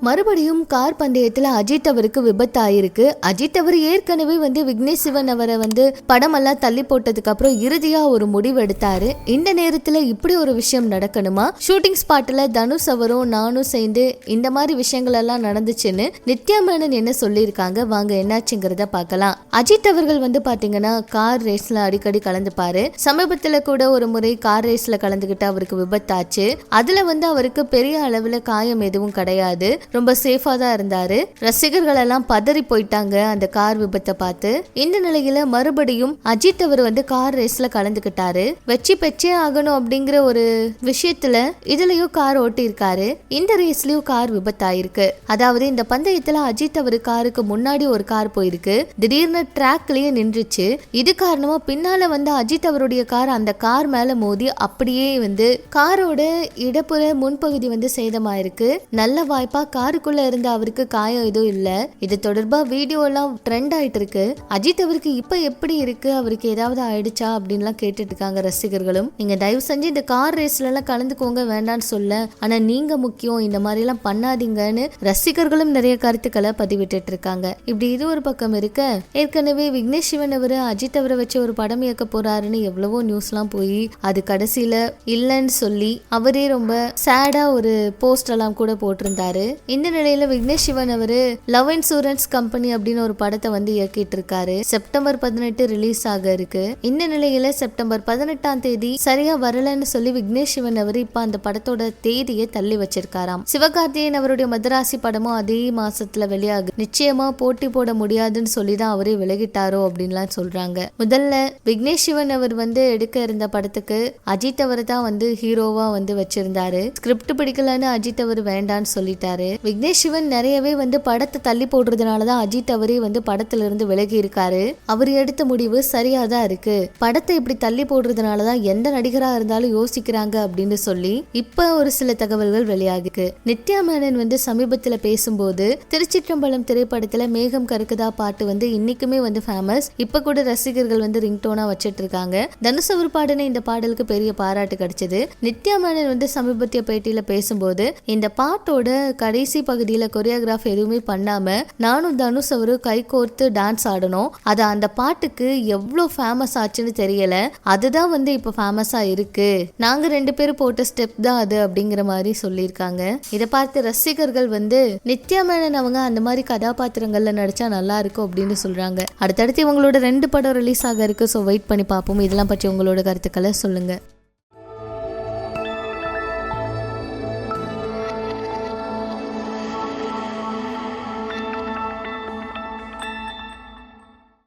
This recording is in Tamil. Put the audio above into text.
மறுபடியும் கார் பந்தயத்துல அஜித் அவருக்கு விபத்து ஆயிருக்கு அஜித் அவர் ஏற்கனவே வந்து விக்னேஷ் சிவன் அவரை வந்து படமெல்லாம் தள்ளி போட்டதுக்கு அப்புறம் இறுதியா ஒரு முடிவு எடுத்தாரு இந்த நேரத்துல இப்படி ஒரு விஷயம் நடக்கணுமா? ஷூட்டிங் ஸ்பாட்ல தனுஷ் அவரும் நானும் சேர்ந்து இந்த மாதிரி விஷயங்கள் எல்லாம் நடந்துச்சுன்னு நித்யா மேனன் என்ன சொல்லியிருக்காங்க? வாங்க என்னாச்சுங்கிறத பார்க்கலாம். அஜித் அவர்கள் வந்து பாத்தீங்கன்னா கார் ரேஸ்ல அடிக்கடி கலந்துப்பாரு. சமீபத்துல கூட ஒரு முறை கார் ரேஸ்ல கலந்துகிட்டு அவருக்கு விபத்தாச்சு. அதுல வந்து அவருக்கு பெரிய அளவுல காயம் எதுவும் கிடையாது. ரொம்ப சேஃபா தான் இருந்தாரு. ரசிகர்கள் எல்லாம் பதறி போயிட்டாங்க அந்த கார் விபத்தை பார்த்து. இந்த நிலையில மறுபடியும் அஜித் அவர் வந்து கார் ரேஸ்ல கலந்துக்கிட்டாரு. வெற்றி பெற்றே ஆகணும் அப்படிங்கிற ஒரு விஷயத்துல இதுலயும் கார் ஓட்டி இருக்காரு இந்த ரேஸ்லயும் கார் விபத்தாயிருக்கு. அதாவது இந்த பந்தயத்துல அஜித் அவர் காருக்கு முன்னாடி ஒரு கார் போயிருக்கு. திடீர்னு ட்ராக்லயே நின்றுச்சு. இது காரணமா பின்னால வந்து அஜித் அவருடைய கார் அந்த கார் மேல மோதி அப்படியே வந்து காரோட இடப்புற முன்பகுதி வந்து சேதமாயிருக்கு. நல்ல வாய்ப்பா காருக்குள்ள இருந்த அவருக்கு காயம் எதுவும் இல்ல. இது தொடர்பா வீடியோ எல்லாம் ட்ரெண்ட் ஆயிட்டு இருக்கு. அஜித் அவருக்கு இப்ப எப்படி இருக்கு? அவருக்கு ஏதாவது ஆயிடுச்சா? அப்படின்லாம் கேட்டுட்டு இருக்காங்க ரசிகர்களும். நீங்க தயவு செஞ்சு இந்த கார் ரேஸ்ல எல்லாம் கலந்துக்கோங்க வேண்டாம்னு சொல்ல. ஆனா நீங்க முக்கியம் இந்த மாதிரி எல்லாம் பண்ணாதீங்கன்னு ரசிகர்களும் நிறைய கருத்துக்களை பதிவிட்டு இருக்காங்க. இப்படி இது ஒரு பக்கம் இருக்க. ஏற்கனவே விக்னேஷ் சிவன் அவர் அஜித் அவரை வச்சு ஒரு படம் இயக்க போறாருன்னு எவ்வளவோ நியூஸ்லாம் போய் அது கடைசியில இல்லைன்னு சொல்லி அவரே ரொம்ப சேடா ஒரு போஸ்ட் எல்லாம் கூட போட்டிருந்தாரு. இந்த நிலையில விக்னேஷ் சிவன் அவரு லவ் இன்சூரன்ஸ் கம்பெனி அப்படின்னு ஒரு படத்தை வந்து இயக்கிட்டு இருக்காரு செப்டம்பர் பதினெட்டு ரிலீஸ் ஆக இருக்கு. இந்த நிலையில செப்டம்பர் பதினெட்டாம் தேதி சரியா வரலன்னு சொல்லி விக்னேஷ் சிவன் அவர் இப்ப அந்த படத்தோட தேதியை தள்ளி வச்சிருக்காராம். சிவகார்த்தியன் அவருடைய மதராசி படமும் அதே மாசத்துல வெளியாகு. நிச்சயமா போட்டி போட முடியாதுன்னு சொல்லி தான் அவரே விலகிட்டாரோ அப்படின்லாம் சொல்றாங்க. முதல்ல விக்னேஷ் சிவன் அவர் வந்து எடுக்க இருந்த படத்துக்கு அஜித் அவர் தான் வந்து ஹீரோவா வந்து வச்சிருந்தாரு. ஸ்கிரிப்ட் பிடிக்கலன்னு அஜித் அவர் வேண்டான்னு சொல்லிட்டாரு. விக்னேஷ் சிவன் நிறையவே வந்து படத்தை தள்ளி போடுறதுனால தான் அஜித் அவரே வந்து படத்துல இருந்து விலகி இருக்காரு அவர் எடுத்த முடிவு சரியா தான் இருக்கு. படத்தை இப்படி தள்ளி போடுறதுனால தான் எந்த நடிகரா இருந்தாலும் யோசிக்கிறாங்க அப்படின்னு சொல்லி இப்ப ஒரு சில தகவல்கள் வெளியாகிருக்கு. நித்யா மேனன் வந்து சமீபத்துல பேசும்போது திருச்சிற்றம்பலம் திரைப்படத்துல மேகம் கருக்குதா பாட்டு வந்து இன்னைக்குமே வந்து ஃபேமஸ் இப்ப கூட ரசிகர்கள் வந்து ரிங்டோனா வச்சிட்டு இருக்காங்க தனுஷ் அவர் பாடின இந்த பாடலுக்கு பெரிய பாராட்டு கிடைச்சது. நித்யா மேனன் வந்து சமீபத்திய பேட்டியில பேசும்போது இந்த பாட்டோட கடை கடைசி பகுதியில் கொரியோகிராஃப் எதுவுமே பண்ணாமல் நானும் தனுஷ் அவரு கை கோர்த்து டான்ஸ் ஆடணும். அது அந்த பாட்டுக்கு எவ்வளோ ஃபேமஸ் ஆச்சுன்னு தெரியல. அதுதான் வந்து இப்போ ஃபேமஸாக இருக்கு. நாங்கள் ரெண்டு பேரும் போட்ட ஸ்டெப் தான் அது அப்படிங்கிற மாதிரி சொல்லியிருக்காங்க. இதை பார்த்து ரசிகர்கள் வந்து நித்யா மேனன் அவங்க அந்த மாதிரி கதாபாத்திரங்கள்ல நடிச்சா நல்லா இருக்கும் அப்படின்னு சொல்றாங்க. அடுத்தடுத்து இவங்களோட ரெண்டு படம் ரிலீஸ் ஆக இருக்கு ஸோ வெயிட் பண்ணி பார்ப்போம். இதெல்லாம் பற்றி உங்களோட கருத்துக்களை சொல்லுங்க.